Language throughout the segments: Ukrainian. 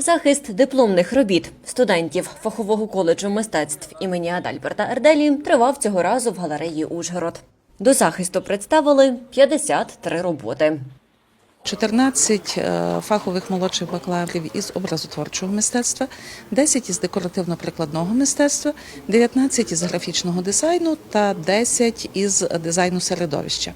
Захист дипломних робіт студентів фахового коледжу мистецтв імені Адальберта Ерделі тривав цього разу в галереї Ужгород. До захисту представили 53 роботи. 14 е, фахових молодших бакалаврів із образотворчого мистецтва, 10 із декоративно-прикладного мистецтва, 19 із графічного дизайну та 10 із дизайну середовища.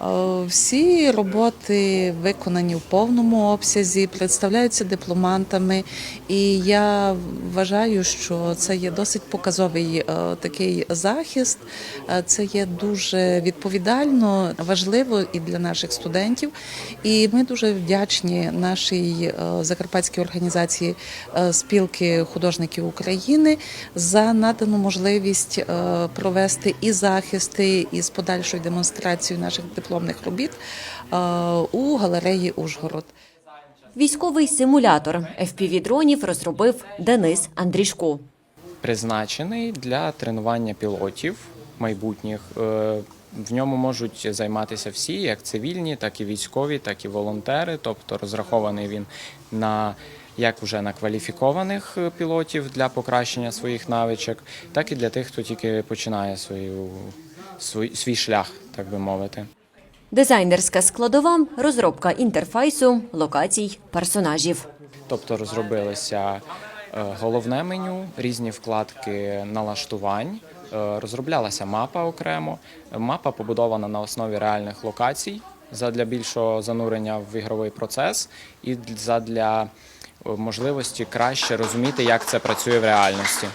Е, Всі роботи виконані в повному обсязі, представляються дипломантами, і я вважаю, що це є досить показовий е, такий захист. Е, Це є дуже відповідально, важливо і для наших студентів. І ми дуже вдячні нашій закарпатській організації спілки художників України за надану можливість провести і захисти, і з подальшою демонстрацією наших дипломних робіт е, у галереї Ужгород. Військовий симулятор FPV-дронів розробив Денис Андрішко. призначений для тренування пілотів майбутніх. Е, В ньому можуть займатися всі, як цивільні, так і військові, так і волонтери. Тобто розрахований він на як вже на кваліфікованих е, пілотів для покращення своїх навичок, так і для тих, хто тільки починає свою, свій, свій шлях, так би мовити. Дизайнерська складова розробка інтерфейсу, локацій, персонажів. Тобто розробилося е, головне меню, різні вкладки налаштувань. е, Розроблялася мапа окремо. Мапа побудована на основі реальних локацій задля більшого занурення в ігровий процес і задля е, можливості краще розуміти, як це працює в реальності.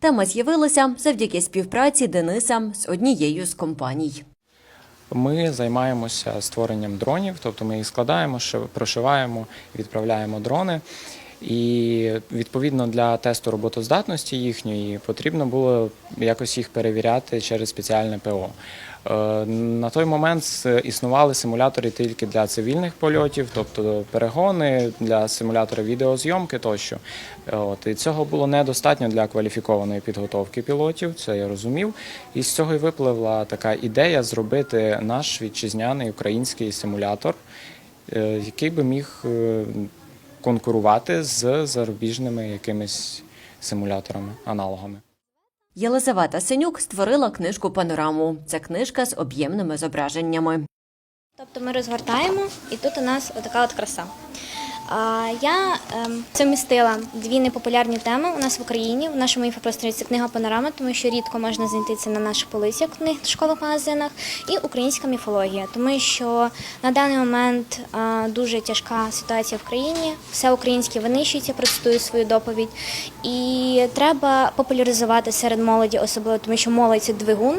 Тема з'явилася завдяки співпраці Дениса з однією з компаній. Ми займаємося створенням дронів, тобто ми їх складаємо, ши- прошиваємо, відправляємо дрони. І відповідно для тесту роботоздатності їхньої потрібно було якось їх перевіряти через спеціальне ПО. Е, На той момент існували симулятори тільки для цивільних польотів, тобто перегони для симулятора відеозйомки тощо. От і цього було недостатньо для кваліфікованої підготовки пілотів. Це я розумів. І з цього й випливла така ідея зробити наш вітчизняний український симулятор, е, який би міг е, конкурувати з зарубіжними якимись симуляторами, аналогами. Єлизавета Синюк створила книжку Панораму. Це книжка з об'ємними зображеннями. Тобто ми розгортаємо, і тут у нас отака от краса. Я ем, сумістила дві непопулярні теми у нас в Україні. В нашому інфопросторі це книга панорама, тому що рідко можна знайти це на наших полицях в книжкових магазинах, і українська міфологія, тому що на даний момент дуже тяжка ситуація в країні. Все українське винищується, процитую свою доповідь. І треба популяризувати серед молоді, особливо тому, що молодь це двигун.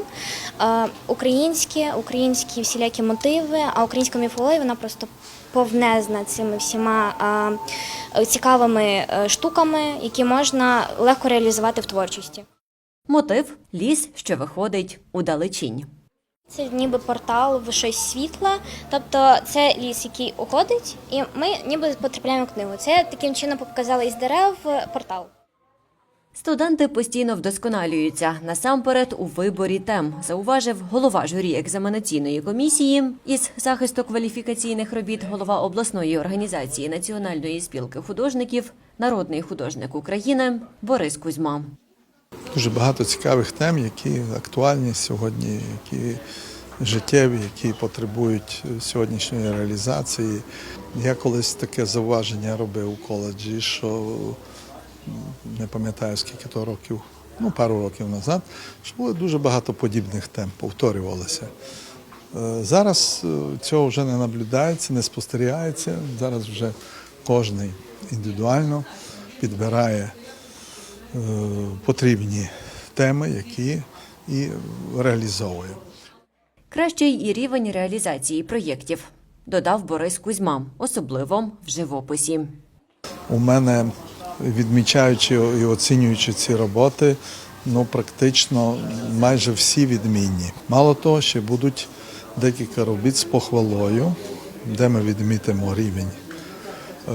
Українське, українські всілякі мотиви, а українська міфологія вона просто повнезна цими всіма цікавими е, штуками, які можна легко реалізувати в творчості. Мотив ліс, що виходить у далечінь. Це ніби портал в щось світле, тобто це ліс, який уходить, і ми ніби потрапляємо в книгу. Це таким чином показали із дерев портал. Студенти постійно вдосконалюються насамперед у виборі тем, зауважив голова журі екзаменаційної комісії із захисту кваліфікаційних робіт, голова обласної організації Національної спілки художників, народний художник України Борис Кузьма. Дуже багато цікавих тем, які актуальні сьогодні, які життєві, які потребують сьогоднішньої реалізації. Я колись таке зауваження робив у коледжі, що не пам'ятаю скільки то років, ну пару років назад, що було дуже багато подібних тем, повторювалося. Е, Зараз е, цього вже не наблюдається, не спостерігається. Зараз вже кожен індивідуально підбирає е, потрібні теми, які і реалізовує. Кращий і рівень реалізації проєктів, додав Борис Кузьма, особливо в живописі. У мене, відмічаючи і оцінюючи ці роботи, ну практично майже всі відмінні. Мало того, ще будуть декілька робіт з похвалою, де ми відмітимо рівень е,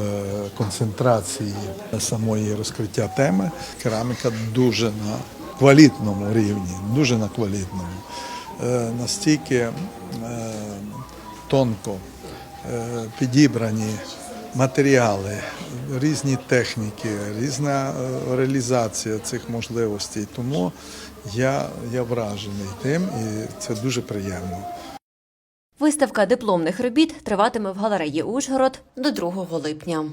концентрації самої розкриття теми. Кераміка дуже на квалітному рівні, дуже на квалітному. Е, Настільки е, тонко підібрані матеріали, різні техніки, різна е, реалізація цих можливостей. Тому я, я вражений тим, і це дуже приємно. Виставка дипломних робіт триватиме в галереї Ужгород до 2 липня.